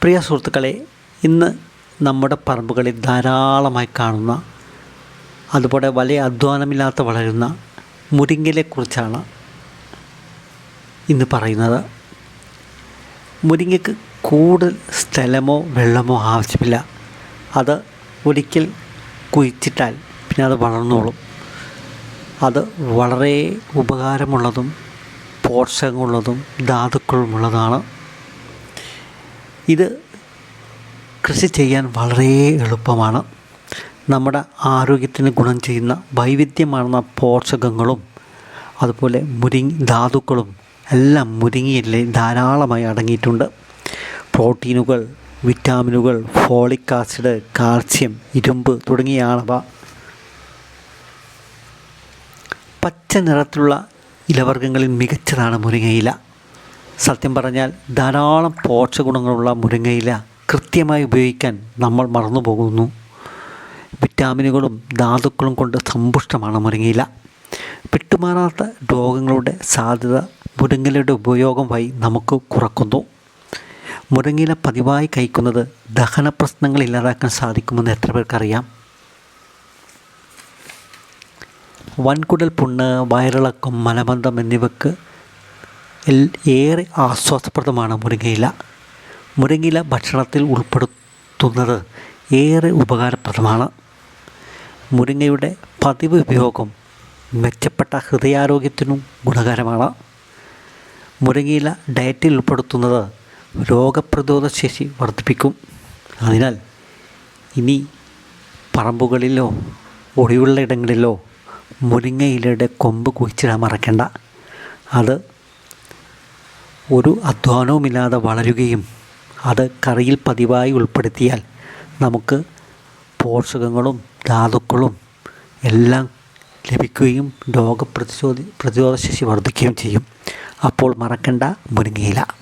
പ്രിയ സുഹൃത്തുക്കളെ ഇന്ന് നമ്മുടെ പറമ്പുകളിൽ ധാരാളമായി കാണുന്ന അതുപോലെ വലിയ അധ്വാനമില്ലാത്ത വളരുന്ന മുരിങ്ങയിലെക്കുറിച്ചാണ് ഇന്ന് പറയുന്നത്. മുരിങ്ങയ്ക്ക് കൂടുതൽ സ്ഥലമോ വെള്ളമോ ആവശ്യമില്ല. അത് ഒരിക്കൽ കുഴിച്ചിട്ടാൽ പിന്നെ അത് വളർന്നോളും. അത് വളരെ ഉപകാരമുള്ളതും പോഷകമുള്ളതും ധാതുക്കളുമുള്ളതാണ്. ഇത് കൃഷി ചെയ്യാൻ വളരെ എളുപ്പമാണ്. നമ്മുടെ ആരോഗ്യത്തിന് ഗുണം ചെയ്യുന്ന വൈവിധ്യമാർന്ന പോഷകങ്ങളും അതുപോലെ മുരിങ്ങ ധാതുക്കളും എല്ലാം മുരിങ്ങയിലെ ധാരാളമായി അടങ്ങിയിട്ടുണ്ട്. പ്രോട്ടീനുകൾ വിറ്റാമിനുകൾ ഫോളിക് ആസിഡ് കാൽസ്യം ഇരുമ്പ് തുടങ്ങിയവ. പച്ച നിറത്തിലുള്ള ഇലവർഗങ്ങളിൽ മികച്ചതാണ് മുരിങ്ങയില. സത്യം പറഞ്ഞാൽ ധാരാളം പോഷകഗുണങ്ങളുള്ള മുരിങ്ങയില കൃത്യമായി ഉപയോഗിക്കാൻ നമ്മൾ മറന്നു പോകുന്നു. വിറ്റാമിനുകളും ധാതുക്കളും കൊണ്ട് സമ്പുഷ്ടമാണ് മുരിങ്ങയില. വിട്ടുമാറാത്ത രോഗങ്ങളുടെ സാധ്യത മുരിങ്ങയിലയുടെ ഉപയോഗം വഴി നമുക്ക് കുറക്കുന്നു. മുരിങ്ങയില പതിവായി കഴിക്കുന്നത് ദഹന പ്രശ്നങ്ങൾ ഇല്ലാതാക്കാൻ സാധിക്കുമെന്ന് എത്ര പേർക്കറിയാം? വൻകുടൽ പുണ്ണ് വയറിളക്കം മലബന്ധം എന്നിവയ്ക്ക് ഏറെ ആശ്വാസപ്രദമാണ് മുരിങ്ങയില. മുരിങ്ങയില ഭക്ഷണത്തിൽ ഉൾപ്പെടുത്തുന്നത് ഏറെ ഉപകാരപ്രദമാണ്. മുരിങ്ങയുടെ പതിവ് ഉപയോഗം മെച്ചപ്പെട്ട ഹൃദയാരോഗ്യത്തിനും ഗുണകരമാണ്. മുരിങ്ങയില ഡയറ്റിൽ ഉൾപ്പെടുത്തുന്നത് രോഗപ്രതിരോധ ശേഷി വർദ്ധിപ്പിക്കും. അതിനാൽ ഇനി പറമ്പുകളിലോ ഒഴിവുള്ള ഇടങ്ങളിലോ മുരിങ്ങയിലയുടെ കൊമ്പ് കുഴിച്ചിടാൻ മറക്കണ്ട. അത് ഒരു അധ്വാനവുമില്ലാതെ വളരുകയും അത് കറിയിൽ പതിവായി ഉൾപ്പെടുത്തിയാൽ നമുക്ക് പോഷകങ്ങളും ധാതുക്കളും എല്ലാം ലഭിക്കുകയും രോഗപ്രതിരോധ പ്രതിരോധശേഷി വർദ്ധിക്കുകയും ചെയ്യും. അപ്പോൾ മറക്കണ്ട മുരിങ്ങയില.